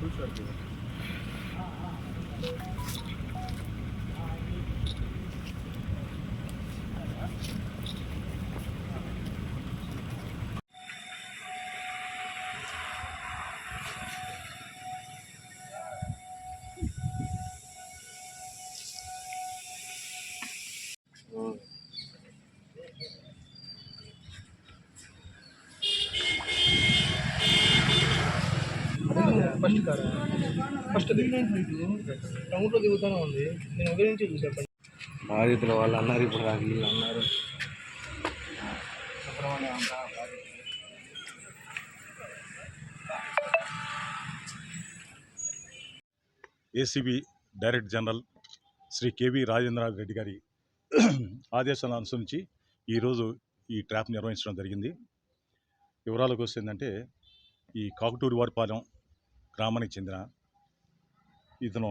ખુશ first car? First టౌన్లో దిగుతానే ఉంది. నేను ఉదయం నుంచి చూసాను బాధితుల వాళ్ళు అన్నారు ఇప్పుడు నాకు వీళ్ళు అన్నారు. ACB director general Shri KV Rajendranath Reddy గారి ఆదేశాలను అనుసరించి ఈరోజు ఈ ట్రాప్ నిర్వహించడం జరిగింది. వివరాలకు వస్తుందంటే ఈ కాకుటూరి వారిపాలెం గ్రామానికి చెందిన ఇతను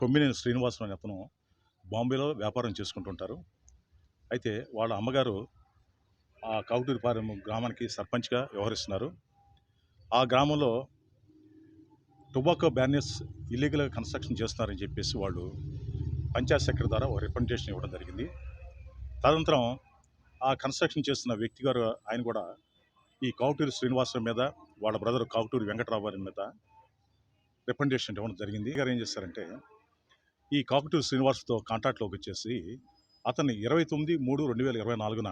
కొమ్మినేని శ్రీనివాసం అనే అతను బాంబేలో వ్యాపారం చేసుకుంటుంటారు. అయితే వాళ్ళ అమ్మగారు ఆ కాకుటూరిపాలెం గ్రామానికి సర్పంచ్గా వ్యవహరిస్తున్నారు. ఆ గ్రామంలో టొబాకో బ్యానర్స్ ఇల్లీగల్గా కన్స్ట్రక్షన్ చేస్తున్నారని చెప్పేసి వాళ్ళు పంచాయత్ సెక్రటరీ ద్వారా ఒక రిప్రజెంటేషన్ ఇవ్వడం జరిగింది. తదనంతరం ఆ కన్స్ట్రక్షన్ చేస్తున్న వ్యక్తి గారు ఆయన కూడా ఈ కావుటూరి శ్రీనివాసరావు మీద వాళ్ళ బ్రదర్ కావుటూరి వెంకటరావు గారి మీద రిప్రజెంటేషన్ ఇవ్వడం జరిగింది. గారు ఏం చేస్తారంటే ఈ కాకుటూరి శ్రీనివాస్తో కాంట్రాక్ట్లోకి వచ్చేసి అతన్ని ఇరవై తొమ్మిది మూడు రెండు వేల ఇరవై నాలుగున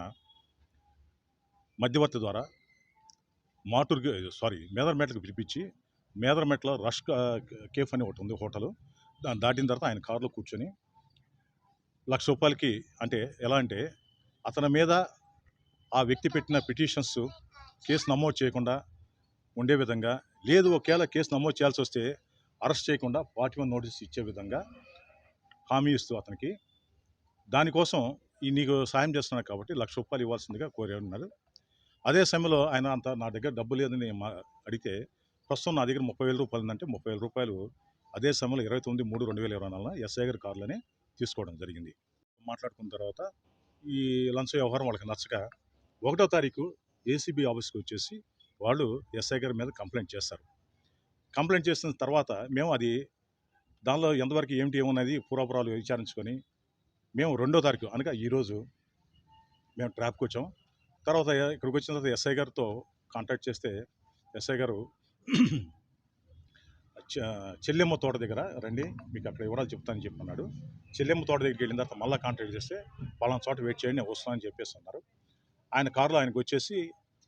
మధ్యవర్తి ద్వారా మాటూరుకి సారీ మేదర్మేటకు పిలిపించి మేదరమెట్ల రష్ కేఫ్ అని ఒకటి ఉంది హోటల్. దాన్ని దాటిన తర్వాత ఆయన కారులో కూర్చొని లక్ష రూపాయలకి అంటే ఎలా అంటే అతని మీద ఆ వ్యక్తి పెట్టిన పిటిషన్స్ కేసు నమోదు చేయకుండా ఉండే విధంగా లేదు ఒకవేళ కేసు నమోదు చేయాల్సి వస్తే అరెస్ట్ చేయకుండా పార్టీ వన్ నోటీస్ ఇచ్చే విధంగా హామీ ఇస్తూ అతనికి. దానికోసం ఈ నీకు సాయం చేస్తున్నాను కాబట్టి లక్ష రూపాయలు ఇవ్వాల్సిందిగా కోరి ఉన్నారు అదే సమయంలో ఆయన అంత నా దగ్గర డబ్బు లేదని మా అడిగితే ప్రస్తుతం నా దగ్గర ముప్పై వేల రూపాయలు ఉందంటే ముప్పై వేల రూపాయలు అదే సమయంలో ఇరవై తొమ్మిది మూడు రెండు వేల ఇరవై నాలుగున ఎస్ఐ గారి కారులోనే తీసుకోవడం జరిగింది. మాట్లాడుకున్న తర్వాత ఈ లంచ్ వ్యవహారం వాళ్ళకి నచ్చక ఒకటో తారీఖు ఏసీబీ ఆఫీస్కి వచ్చేసి వాళ్ళు ఎస్ఐ గారి మీద కంప్లైంట్ చేస్తారు. కంప్లైంట్ చేసిన తర్వాత మేము అది దానిలో ఎంతవరకు ఏమిటి ఏమున్నది పూర్వపురాలు విచారించుకొని మేము రెండో తారీఖు అనగా ఈరోజు మేము ట్రాప్కి వచ్చాం తర్వాత ఇక్కడికి వచ్చిన తర్వాత ఎస్ఐ గారితో కాంటాక్ట్ చేస్తే ఎస్ఐ గారు చె- చెల్లెమ్మ తోట దగ్గర రండి మీకు అక్కడ వివరాలు చెప్తానని చెప్పన్నాడు. చెల్లెమ్మ తోట దగ్గరికి వెళ్ళిన తర్వాత మళ్ళీ కాంటాక్ట్ చేస్తే పలానా చోట వెయిట్ చేయండి నేను వస్తానని చెప్పేసి అన్నారు. ఆయన కారులో ఆయనకు వచ్చేసి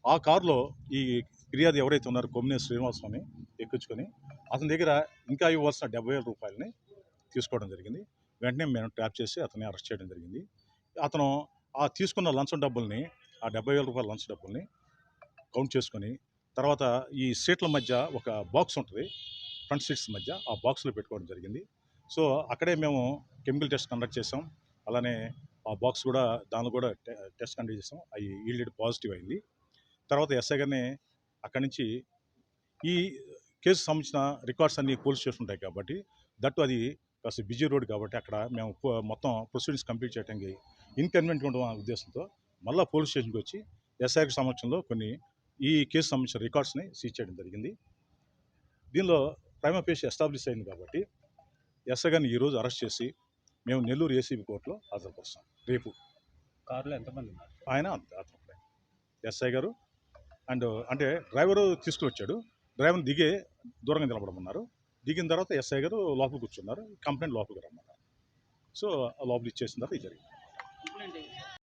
ఆ కారులో ఈ ఫిర్యాదు ఎవరైతే ఉన్నారో కొమ్మినే శ్రీనివాసరావుని ఎక్కించుకొని అతని దగ్గర ఇంకా ఇవ్వాల్సిన డెబ్బై వేల రూపాయలని తీసుకోవడం జరిగింది. వెంటనే మేము ట్రాప్ చేసి అతన్ని అరెస్ట్ చేయడం జరిగింది. అతను ఆ తీసుకున్న లంచం డబ్బుల్ని ఆ డెబ్బై వేల రూపాయల లంచం డబ్బుల్ని కౌంట్ చేసుకొని తర్వాత ఈ సీట్ల మధ్య ఒక బాక్స్ ఉంటుంది ఫ్రంట్ సీట్స్ మధ్య ఆ బాక్స్లో పెట్టుకోవడం జరిగింది. సో అక్కడే మేము కెమికల్ టెస్ట్ కండక్ట్ చేసాం అలానే ఆ బాక్స్ కూడా దానిలో కూడా టె- టెస్ట్ కండక్ట్ చేసాం. అవి ఈల్డెడ్ పాజిటివ్ అయింది. తర్వాత ఎస్ఐ గారిని అక్కడి నుంచి ఈ కేసు సంబంధించిన రికార్డ్స్ అన్నీ పోలీస్ స్టేషన్ ఉంటాయి కాబట్టి దట్టు అది కాస్త బిజీ రోడ్ కాబట్టి అక్కడ మేము మొత్తం ప్రొసీడింగ్స్ కంప్లీట్ చేయడానికి ఇన్కన్వీనియంట్ ఉండడం అనే ఉద్దేశంతో మళ్ళీ పోలీస్ స్టేషన్కి వచ్చి ఎస్ఐకి సంవత్సరంలో సమక్షంలో కొన్ని ఈ కేసు సంబంధించిన రికార్డ్స్ని సీజ్ చేయడం జరిగింది. దీనిలో ప్రైమ పేషి ఎస్టాబ్లిష్ అయింది కాబట్టి ఎస్ఐ గారిని ఈరోజు అరెస్ట్ చేసి మేము నెల్లూరు ఏసీబీ కోర్టులో హాజరుపరుస్తాం రేపు. కార్లో ఎంతమంది ఉన్నారు? ఆయన అంత- అతను. ఎస్ఐ గారు అండ్ అంటే డ్రైవరు తీసుకువచ్చాడు. డ్రైవర్ని దిగే దూరంగా నిలబడమన్నారు. దిగిన తర్వాత ఎస్ఐ గారు లోపల కూర్చున్నారు. కంప్లైంట్ లోపలికి రమ్మన్నారు. సో లోపల ఇచ్చేసిన తర్వాత ఇది జరిగింది.